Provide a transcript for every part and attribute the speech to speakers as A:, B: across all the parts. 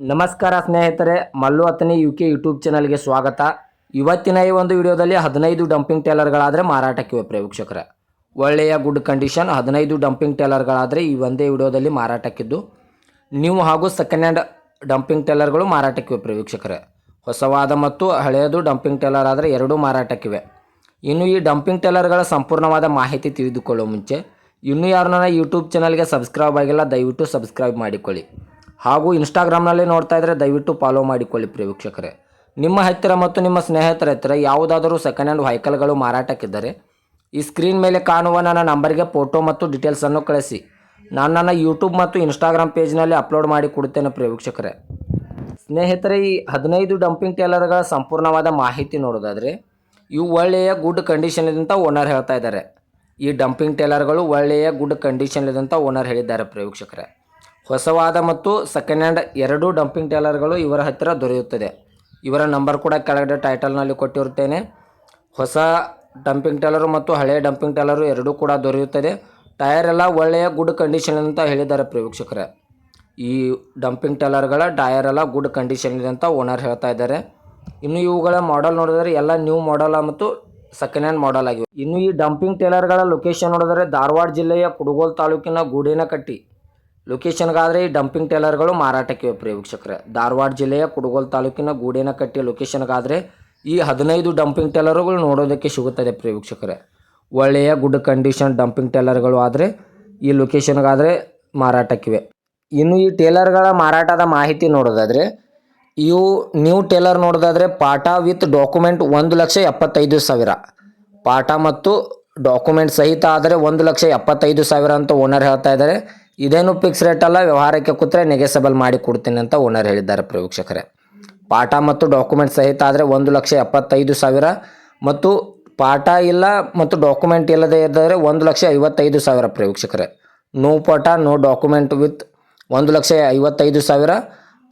A: ನಮಸ್ಕಾರ ಸ್ನೇಹಿತರೆ, Mallu Athani U K YouTube ಚಾನಲ್ಗೆ ಸ್ವಾಗತ. ಇವತ್ತಿನ ಈ ಒಂದು ವಿಡಿಯೋದಲ್ಲಿ ಹದಿನೈದು ಡಂಪಿಂಗ್ ಟೇಲರ್ಗಳಾದರೆ ಮಾರಾಟಕ್ಕಿವೆ ಪ್ರೇಕ್ಷಕರೇ ಒಳ್ಳೆಯ ಗುಡ್ ಕಂಡೀಷನ್ ಹದಿನೈದು ಡಂಪಿಂಗ್ ಟೇಲರ್ಗಳಾದರೆ ಈ ಒಂದೇ ವಿಡಿಯೋದಲ್ಲಿ ಮಾರಾಟಕ್ಕಿದ್ದು. ನೀವು ಹಾಗೂ ಸೆಕೆಂಡ್ ಹ್ಯಾಂಡ್ ಡಂಪಿಂಗ್ ಟೇಲರ್ಗಳು ಮಾರಾಟಕ್ಕಿವೆ ಪ್ರೇಕ್ಷಕರೇ ಹೊಸವಾದ ಮತ್ತು ಹಳೆಯದು ಡಂಪಿಂಗ್ ಟೇಲರ್ ಆದರೆ ಎರಡೂ ಮಾರಾಟಕ್ಕಿವೆ. ಇನ್ನು ಈ ಡಂಪಿಂಗ್ ಟೇಲರ್ಗಳ ಸಂಪೂರ್ಣವಾದ ಮಾಹಿತಿ ತಿಳಿದುಕೊಳ್ಳೋ ಮುಂಚೆ, ಇನ್ನೂ ಯಾರು ನನ್ನ ಯೂಟ್ಯೂಬ್ ಚಾನಲ್ಗೆ ಸಬ್ಸ್ಕ್ರೈಬ್ ಆಗಿಲ್ಲ, ದಯವಿಟ್ಟು ಸಬ್ಸ್ಕ್ರೈಬ್ ಮಾಡಿಕೊಳ್ಳಿ. ಹಾಗೂ ಇನ್ಸ್ಟಾಗ್ರಾಮ್ನಲ್ಲಿ ನೋಡ್ತಾ ಇದ್ದರೆ ದಯವಿಟ್ಟು ಫಾಲೋ ಮಾಡಿಕೊಳ್ಳಿ ಪ್ರಿಯ ವೀಕ್ಷಕರೇ. ನಿಮ್ಮ ಹತ್ತಿರ ಮತ್ತು ನಿಮ್ಮ ಸ್ನೇಹಿತರ ಹತ್ತಿರ ಯಾವುದಾದರೂ ಸೆಕೆಂಡ್ ಹ್ಯಾಂಡ್ ವೆಹಿಕಲ್ಗಳು ಮಾರಾಟಕ್ಕಿದ್ದರೆ ಈ ಸ್ಕ್ರೀನ್ ಮೇಲೆ ಕಾಣುವ ನನ್ನ ನಂಬರ್ಗೆ ಫೋಟೋ ಮತ್ತು ಡೀಟೇಲ್ಸನ್ನು ಕಳಿಸಿ. ನಾನು ನನ್ನ ಯೂಟ್ಯೂಬ್ ಮತ್ತು ಇನ್ಸ್ಟಾಗ್ರಾಮ್ ಪೇಜ್ನಲ್ಲಿ ಅಪ್ಲೋಡ್ ಮಾಡಿ ಕೊಡುತ್ತೇನೆ ಪ್ರಿಯ ವೀಕ್ಷಕರೇ. ಸ್ನೇಹಿತರೆ, ಈ ಹದಿನೈದು ಡಂಪಿಂಗ್ ಟೇಲರ್ಗಳ ಸಂಪೂರ್ಣವಾದ ಮಾಹಿತಿ ನೋಡೋದಾದರೆ, ಇವು ಒಳ್ಳೆಯ ಗುಡ್ ಕಂಡೀಷನ್ ಇದೆ ಅಂತ ಓನರ್ ಹೇಳ್ತಾ ಇದ್ದಾರೆ. ಈ ಡಂಪಿಂಗ್ ಟೇಲರ್ಗಳು ಒಳ್ಳೆಯ ಗುಡ್ ಕಂಡೀಷನ್ ಇದೆ ಅಂತ ಓನರ್ ಹೇಳಿದ್ದಾರೆ ಪ್ರೇಕ್ಷಕರೇ ಹೊಸವಾದ ಮತ್ತು ಸೆಕೆಂಡ್ ಹ್ಯಾಂಡ್ ಎರಡೂ ಡಂಪಿಂಗ್ ಟೇಲರ್ಗಳು ಇವರ ಹತ್ತಿರ ದೊರೆಯುತ್ತದೆ. ಇವರ ನಂಬರ್ ಕೂಡ ಕೆಳಗಡೆ ಟೈಟಲ್ನಲ್ಲಿ ಕೊಟ್ಟಿರುತ್ತೇನೆ. ಹೊಸ ಡಂಪಿಂಗ್ ಟೇಲರು ಮತ್ತು ಹಳೆಯ ಡಂಪಿಂಗ್ ಟೇಲರು ಎರಡೂ ಕೂಡ ದೊರೆಯುತ್ತದೆ. ಟೈರ್ ಎಲ್ಲ ಒಳ್ಳೆಯ ಗುಡ್ ಕಂಡೀಷನ್ ಅಂತ ಹೇಳಿದ್ದಾರೆ ಪ್ರೇಕ್ಷಕರೇ. ಈ ಡಂಪಿಂಗ್ ಟೇಲರ್ಗಳ ಟೈರ್ ಎಲ್ಲ ಗುಡ್ ಕಂಡೀಷನ್ ಇದೆ ಅಂತ ಓನರ್ ಹೇಳ್ತಾ ಇದ್ದಾರೆ. ಇನ್ನು ಇವುಗಳ ಮಾಡೆಲ್ ನೋಡಿದರೆ ಎಲ್ಲ ನ್ಯೂ ಮಾಡೆಲ್ ಮತ್ತು ಸೆಕೆಂಡ್ ಹ್ಯಾಂಡ್ ಮಾಡೆಲ್ ಆಗಿವೆ. ಇನ್ನು ಈ ಡಂಪಿಂಗ್ ಟೇಲರ್ಗಳ ಲೊಕೇಶನ್ ನೋಡಿದರೆ ಧಾರವಾಡ ಜಿಲ್ಲೆಯ ಕುಡುಗೋಲ್ ತಾಲೂಕಿನ ಗೂಡೇನಕಟ್ಟಿ. ಲೊಕೇಶನ್ಗಾದರೆ ಈ ಡಂಪಿಂಗ್ ಟೇಲರ್ಗಳು ಮಾರಾಟಕ್ಕೆ ವೀಕ್ಷಕರೇ ಧಾರವಾಡ ಜಿಲ್ಲೆಯ ಕುಡುಗೋಲ್ ತಾಲೂಕಿನ ಗೂಡೇನಕಟ್ಟಿ ಲೊಕೇಶನ್ಗಾದರೆ ಈ ಹದಿನೈದು ಡಂಪಿಂಗ್ ಟೇಲರ್ಗಳು ನೋಡೋದಕ್ಕೆ ಸಿಗುತ್ತದೆ ವೀಕ್ಷಕರೇ ಒಳ್ಳೆಯ ಗುಡ್ ಕಂಡೀಷನ್ ಡಂಪಿಂಗ್ ಟೇಲರ್ಗಳು ಆದರೆ ಈ ಲೊಕೇಶನ್ಗಾದರೆ ಮಾರಾಟಕ್ಕಿವೆ. ಇನ್ನು ಈ ಟೇಲರ್ಗಳ ಮಾರಾಟದ ಮಾಹಿತಿ ನೋಡೋದಾದರೆ, ಇವು ನ್ಯೂ ಟೇಲರ್ ನೋಡೋದಾದರೆ ಪಾಠ ವಿತ್ ಡಾಕ್ಯುಮೆಂಟ್ ಒಂದು ಲಕ್ಷ ಎಪ್ಪತ್ತೈದು ಸಾವಿರ. ಪಾಠ ಮತ್ತು ಡಾಕ್ಯುಮೆಂಟ್ ಸಹಿತ ಆದರೆ ಒಂದು ಲಕ್ಷ ಎಪ್ಪತ್ತೈದು ಸಾವಿರ ಅಂತ ಓನರ್ ಹೇಳ್ತಾ ಇದ್ದಾರೆ. ಇದೇನು ಫಿಕ್ಸ್ ರೇಟ್ ಅಲ್ಲ, ವ್ಯವಹಾರಕ್ಕೆ ಕೂತ್ರೆ ನೆಗೆಸಬಲ್ ಮಾಡಿ ಕೊಡ್ತೀನಿ ಅಂತ ಓನರ್ ಹೇಳಿದ್ದಾರೆ ಪ್ರವೀಕ್ಷಕರೇ ಪಾಠ ಮತ್ತು ಡಾಕ್ಯುಮೆಂಟ್ ಸಹಿತ ಆದರೆ ಒಂದು ಲಕ್ಷ ಎಪ್ಪತ್ತೈದು ಸಾವಿರ ಮತ್ತು ಪಾಠ ಇಲ್ಲ ಮತ್ತು ಡಾಕ್ಯುಮೆಂಟ್ ಇಲ್ಲದೇ ಇದ್ದರೆ ಒಂದು ಲಕ್ಷ ಐವತ್ತೈದು ಸಾವಿರ ಪ್ರವೀಕ್ಷಕರೇ ನೋ ಪಾಠ ನೋ ಡಾಕ್ಯುಮೆಂಟ್ ವಿತ್ ಒಂದು ಲಕ್ಷ ಐವತ್ತೈದು ಸಾವಿರ,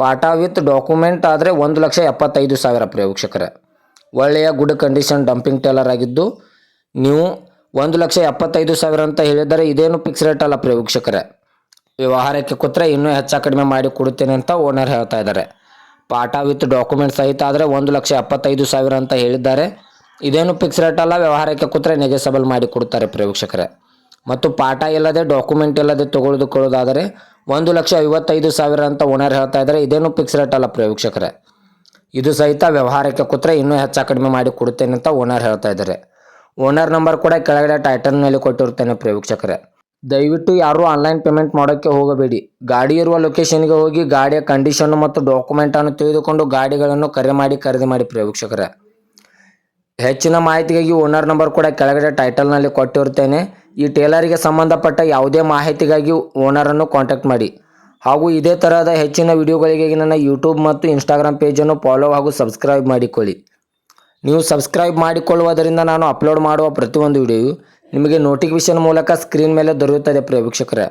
A: ಪಾಠ ವಿತ್ ಡಾಕ್ಯುಮೆಂಟ್ ಆದರೆ ಒಂದು ಲಕ್ಷ ಎಪ್ಪತ್ತೈದು ಸಾವಿರ ಪ್ರವೀಕ್ಷಕರೇ ಒಳ್ಳೆಯ ಗುಡ್ ಕಂಡೀಷನ್ ಡಂಪಿಂಗ್ ಟೇಲರ್ ಆಗಿದ್ದು, ನೀವು ಒಂದು ಲಕ್ಷ ಎಪ್ಪತ್ತೈದು ಸಾವಿರ ಅಂತ ಹೇಳಿದರೆ ಇದೇನು ಫಿಕ್ಸ್ ರೇಟ್ ಅಲ್ಲ ಪ್ರೇಕ್ಷಕರೇ. ವ್ಯವಹಾರಕ್ಕೆ ಕೂತ್ರೆ ಇನ್ನೂ ಹೆಚ್ಚು ಕಡಿಮೆ ಮಾಡಿ ಕೊಡುತ್ತೇನೆ ಅಂತ ಓನರ್ ಹೇಳ್ತಾ ಇದ್ದಾರೆ. ಪಾಠ ವಿತ್ ಡಾಕ್ಯುಮೆಂಟ್ ಸಹಿತ ಆದರೆ ಒಂದು ಲಕ್ಷ ಎಪ್ಪತ್ತೈದು ಸಾವಿರ ಅಂತ ಹೇಳಿದ್ದಾರೆ. ಇದೇನು ಫಿಕ್ಸ್ ರೇಟ್ ಅಲ್ಲ, ವ್ಯವಹಾರಕ್ಕೆ ಕೂತ್ರೆ ನೆಗೆಸಬಲ್ ಮಾಡಿ ಕೊಡ್ತಾರೆ ಪ್ರೇಕ್ಷಕರೇ. ಮತ್ತು ಪಾಠ ಇಲ್ಲದೆ ಡಾಕ್ಯುಮೆಂಟ್ ಇಲ್ಲದೆ ತಗೊಳ್ದುಕೊಳ್ಳೋದಾದರೆ ಒಂದು ಲಕ್ಷ ಐವತ್ತೈದು ಸಾವಿರ ಅಂತ ಓನರ್ ಹೇಳ್ತಾ ಇದ್ದಾರೆ. ಇದೇನು ಫಿಕ್ಸ್ ರೇಟ್ ಅಲ್ಲ ಪ್ರೇಕ್ಷಕರೇ. ಇದು ಸಹಿತ ವ್ಯವಹಾರಕ್ಕೆ ಕೂತ್ರೆ ಇನ್ನೂ ಹೆಚ್ಚು ಕಡಿಮೆ ಮಾಡಿ ಕೊಡುತ್ತೇನೆ ಅಂತ ಓನರ್ ಹೇಳ್ತಾ ಇದ್ದಾರೆ. ಓನರ್ ನಂಬರ್ ಕೂಡ ಕೆಳಗಡೆ ಟೈಟಲ್ನಲ್ಲಿ ಕೊಟ್ಟಿರ್ತೇನೆ ಪ್ರೇಕ್ಷಕರೇ. ದಯವಿಟ್ಟು ಯಾರೂ ಆನ್ಲೈನ್ ಪೇಮೆಂಟ್ ಮಾಡೋಕ್ಕೆ ಹೋಗಬೇಡಿ. ಗಾಡಿ ಇರುವ ಲೊಕೇಶನ್ಗೆ ಹೋಗಿ ಗಾಡಿಯ ಕಂಡೀಷನ್ ಮತ್ತು ಡಾಕ್ಯುಮೆಂಟನ್ನು ತಿಳಿದುಕೊಂಡು ಗಾಡಿಗಳನ್ನು ಕರೆ ಮಾಡಿ ಖರೀದಿ ಮಾಡಿ ಪ್ರೇಕ್ಷಕರೇ ಹೆಚ್ಚಿನ ಮಾಹಿತಿಗಾಗಿ ಓನರ್ ನಂಬರ್ ಕೂಡ ಕೆಳಗಡೆ ಟೈಟಲ್ನಲ್ಲಿ ಕೊಟ್ಟಿರುತ್ತೇನೆ. ಈ ಟೇಲರಿಗೆ ಸಂಬಂಧಪಟ್ಟ ಯಾವುದೇ ಮಾಹಿತಿಗಾಗಿ ಓನರನ್ನು ಕಾಂಟ್ಯಾಕ್ಟ್ ಮಾಡಿ. ಹಾಗೂ ಇದೇ ತರಹದ ಹೆಚ್ಚಿನ ವಿಡಿಯೋಗಳಿಗಾಗಿ ನನ್ನ ಯೂಟ್ಯೂಬ್ ಮತ್ತು ಇನ್ಸ್ಟಾಗ್ರಾಮ್ ಪೇಜನ್ನು ಫಾಲೋ ಹಾಗೂ ಸಬ್ಸ್ಕ್ರೈಬ್ ಮಾಡಿಕೊಳ್ಳಿ. ನೀವು ಸಬ್ಸ್ಕ್ರೈಬ್ ಮಾಡಿಕೊಳ್ಳುವುದರಿಂದ ನಾನು ಅಪ್ಲೋಡ್ ಮಾಡುವ ಪ್ರತಿಯೊಂದು ವಿಡಿಯೋಯು ನಿಮಗೆ ನೋಟಿಫಿಕೇಶನ್ ಮೂಲಕ ಸ್ಕ್ರೀನ್ ಮೇಲೆ ದೊರೆಯುತ್ತದೆ ಪ್ರಿಯ ವೀಕ್ಷಕರೇ.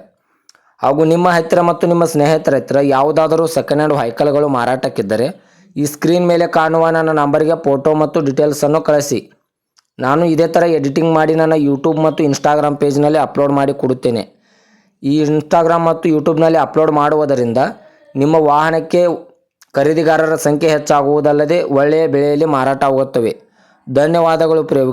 A: ಹಾಗೂ ನಿಮ್ಮ ಹತ್ತಿರ ಮತ್ತು ನಿಮ್ಮ ಸ್ನೇಹಿತರ ಹತ್ತಿರ ಯಾವುದಾದರೂ ಸೆಕೆಂಡ್ ಹ್ಯಾಂಡ್ ವೆಹಿಕಲ್ಗಳು ಮಾರಾಟಕ್ಕಿದ್ದರೆ ಈ ಸ್ಕ್ರೀನ್ ಮೇಲೆ ಕಾಣುವ ನನ್ನ ನಂಬರಿಗೆ ಫೋಟೋ ಮತ್ತು ಡೀಟೇಲ್ಸನ್ನು ಕಳಿಸಿ. ನಾನು ಇದೇ ಥರ ಎಡಿಟಿಂಗ್ ಮಾಡಿ ನನ್ನ ಯೂಟ್ಯೂಬ್ ಮತ್ತು ಇನ್ಸ್ಟಾಗ್ರಾಮ್ ಪೇಜ್ನಲ್ಲಿ ಅಪ್ಲೋಡ್ ಮಾಡಿ ಕೊಡುತ್ತೇನೆ. ಈ ಇನ್ಸ್ಟಾಗ್ರಾಮ್ ಮತ್ತು ಯೂಟ್ಯೂಬ್ನಲ್ಲಿ ಅಪ್ಲೋಡ್ ಮಾಡುವುದರಿಂದ ನಿಮ್ಮ ವಾಹನಕ್ಕೆ ಖರೀದಿಗಾರರ ಸಂಖ್ಯೆ ಹೆಚ್ಚಾಗುವುದಲ್ಲದೆ ಒಳ್ಳೆಯ ಬೆಲೆಯಲ್ಲಿ ಮಾರಾಟ ಆಗುತ್ತವೆ. ಧನ್ಯವಾದಗಳು ಪ್ರಿಯ